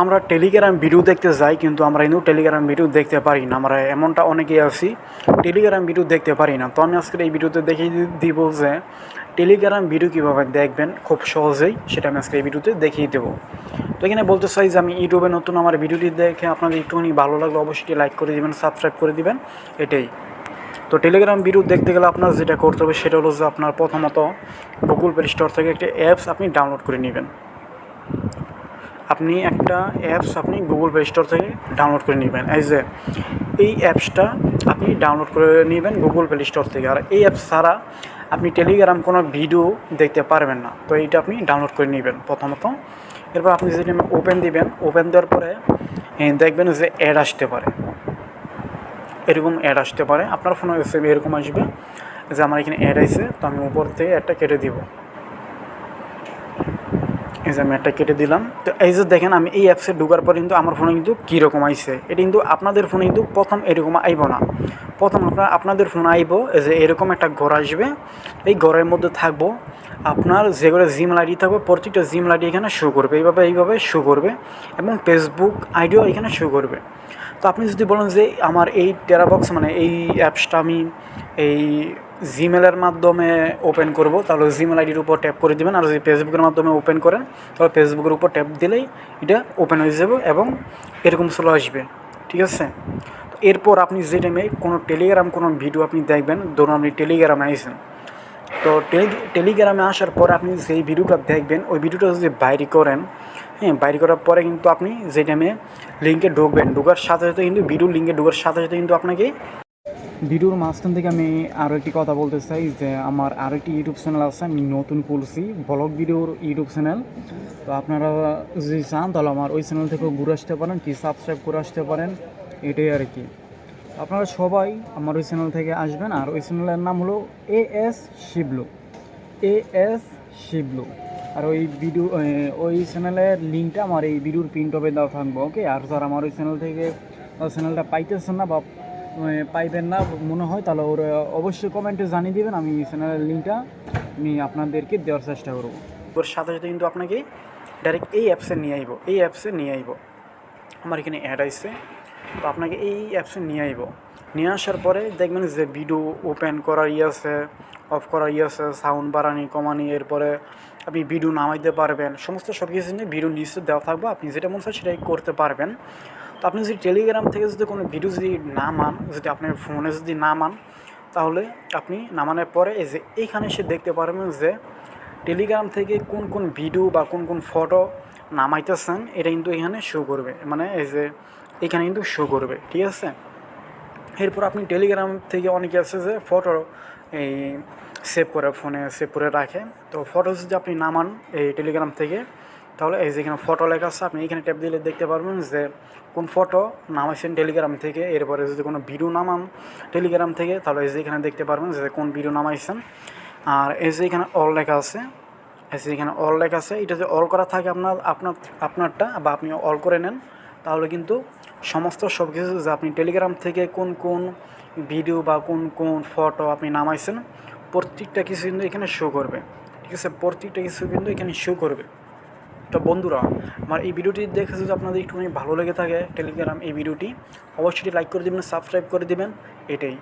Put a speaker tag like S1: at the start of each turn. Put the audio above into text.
S1: আমরা Telegram video দেখতে যাই, কিন্তু আমরা কিন্তু টেলিগ্রাম ভিডিও দেখতে পারি না। আমরা এমনটা অনেকেই আছি টেলিগ্রাম ভিডিও দেখতে পারি না। তো আমি আজকের এই ভিডিওতে দেখিয়ে দিব যে টেলিগ্রাম ভিডিও কীভাবে দেখবেন, খুব সহজেই সেটা আমি আজকে এই ভিডিওতে দেখিয়ে দেবো। তো এখানে বলতে চাই যে, আমি ইউটিউবে নতুন আমার ভিডিওটি দেখে আপনাদের একটুখানি ভালো লাগলে অবশ্যই লাইক করে দিবেন সাবস্ক্রাইব করে দিবেন, এটাই। তো টেলিগ্রাম ভিডিও দেখতে গেলে আপনার যেটা করতে হবে সেটা হলো যে, আপনার প্রথমত গুগল প্লে স্টোর থেকে একটা অ্যাপস আপনি ডাউনলোড করে নেবেন। আপনি একটা অ্যাপস আপনি গুগল প্লে স্টোর থেকে ডাউনলোড করে নেবেন। এই যে, এই অ্যাপসটা আপনি ডাউনলোড করে নেবেন গুগল প্লে স্টোর থেকে। আর এই অ্যাপস ছাড়া আপনি টেলিগ্রাম কোনো ভিডিও দেখতে পারবেন না। তো এইটা আপনি ডাউনলোড করে নেবেন প্রথমত। এরপর আপনি যদি ওপেন দিবেন ওপেন দেওয়ার পরে দেখবেন যে অ্যাড আসতে পারে। এরকম অ্যাড আসতে পারে। আপনার ফোনে এরকম আসবে যে, আমার এখানে অ্যাড আছে তো আমি উপর থেকে অ্যাডটা কেটে দিব। এই যে আমি একটা কেটে দিলাম। তো এই যে দেখেন, আমি এই অ্যাপসে ঢোকার পর কিন্তু আমার ফোনে কিন্তু কীরকম আইছে? এটা কিন্তু আপনাদের ফোনে কিন্তু প্রথম এরকম আইব না। প্রথম আপনার, আপনাদের ফোনে আইব যে এরকম একটা ঘর আসবে। এই ঘরের মধ্যে থাকব। আপনার যেগুলো জিম আইডি থাকবে প্রত্যেকটা জিম আইডি এখানে শো করবে। এইভাবে এইভাবে শো করবে এবং ফেসবুক আইডিও এখানে শো করবে। তো আপনি যদি বলেন যে আমার এই টেরাবক্স মানে এই অ্যাপসটা আমি এই জিমেলের মাধ্যমে ওপেন করব, তাহলে জিমেল আইডির উপর ট্যাপ করে দেবেন, আর যদি ফেসবুকের মাধ্যমে ওপেন করেন, তাহলে ফেসবুকের উপর ট্যাপ দিলেই এটা ওপেন হয়ে যাবে এবং এরকম চলে আসবে, ঠিক আছে? এরপর আপনি যে টাইমে কোনো টেলিগ্রাম কোনো ভিডিও আপনি দেখবেন, ধরুন আপনি টেলিগ্রামে আইসেন তো টেলি- টেলিগ্রামে আসার পর আপনি যেই ভিডিওটা দেখবেন, ওই ভিডিওটা যদি বাইরে করেন হ্যাঁ বাইরে করার পরে কিন্তু আপনি যে টাইমে লিঙ্কে ঢুকবেন, ঢোকার সাথে সাথে কিন্তু ভিডিও লিঙ্কে ঢোকার সাথে সাথে কিন্তু আপনাকে ভিডিওর মাঝখান থেকে আমি আরও একটি কথা বলতে চাই যে আমার আরও একটি ইউটিউব চ্যানেল আছে, আমি নতুন খুলছি ব্লগ ভিডিওর ইউটিউব চ্যানেল তো আপনারা যদি চান, তাহলে আমার ওই চ্যানেল থেকেও ঘুরে আসতে পারেন, কি সাবস্ক্রাইব করে আসতে পারেন, এটাই আর কি। আপনারা সবাই আমার ওই চ্যানেল থেকে আসবেন, আর ওই চ্যানেলের নাম হলো A S Shiblu A S Shiblu আর ওই ভিডিও ওই চ্যানেলের লিঙ্কটা আমার এই ভিডিওর প্রিন্টপে দেওয়া থাকব ওকে আর যারা আমার ওই চ্যানেল থেকে চ্যানেলটা পাইতেছেন না বা পাইবেন না মনে হয়, তাহলে ওর অবশ্যই কমেন্টে জানিয়ে দেবেন, আমি চ্যানেলের লিঙ্কটা আমি আপনাদেরকে দেওয়ার চেষ্টা করব। ওর সাথে সাথে কিন্তু আপনাকে ডাইরেক্ট এই অ্যাপসে নিয়ে আইব, এই অ্যাপসে নিয়ে আইব। আমার এখানে অ্যাড আসছে তো আপনাকে এই অ্যাপসে নিয়ে আইব। নিয়ে আসার পরে দেখবেন যে ভিডিও ওপেন করার ইয়ে আছে অফ করার ইয়ে আছে সাউন্ড বাড়ানি, কমানি, এরপরে আপনি ভিডিও নামাইতে পারবেন। সমস্ত সব কিছু নিয়ে ভিডিও নিচে দেওয়া থাকবে, আপনি যেটা মনে হয় সেটাই করতে পারবেন। তো আপনি যদি টেলিগ্রাম থেকে যদি কোনো ভিডিও যদি না মান, যদি আপনার ফোনে যদি না মান, তাহলে আপনি নামানোর পরে এই যে এইখানে সে দেখতে পারবেন যে টেলিগ্রাম থেকে কোন কোন ভিডিও বা কোন কোন ফটো নামাইতেছেন, এটা কিন্তু এখানে শো করবে। মানে এই যে এখানে কিন্তু শো করবে, ঠিক আছে? এরপর আপনি টেলিগ্রাম থেকে অনেকে আছে যে ফটো এই সেভ করে ফোনে সেভ করে রাখে। তো ফটো যদি আপনি নামান এই টেলিগ্রাম থেকে তাহলে এই যেখানে ফটো লেখা আছে, আপনি এখানে ট্যাপ দিলে দেখতে পারবেন যে কোন ফটো নামাইছেন টেলিগ্রাম থেকে। এরপরে যদি কোনো ভিডিও নামান টেলিগ্রাম থেকে, তাহলে এই যে এখানে দেখতে পারবেন যে কোন ভিডিও নামাইছেন আর এই যে এখানে অল লেখা আছে, এই যে এখানে অল লেখা আছে, এটা যদি অল করা থাকে আপনার আপনার, আপনারটা বা আপনি অল করে নেন, তাহলে কিন্তু সমস্ত সব কিছু যে আপনি টেলিগ্রাম থেকে কোন কোন ভিডিও বা কোন কোন ফটো আপনি নামাইছেন প্রত্যেকটা কিছু কিন্তু এখানে শো করবে। ঠিক আছে? প্রত্যেকটা কিছু কিন্তু এখানে শো করবে। তো বন্ধুরা, আমার এই ভিডিওটি দেখে যদি আপনাদের একটুখানি ভালো লেগে থাকে টেলিগ্রাম এই ভিডিওটি, অবশ্যই লাইক করে দেবেন সাবস্ক্রাইব করে দেবেন, এটাই।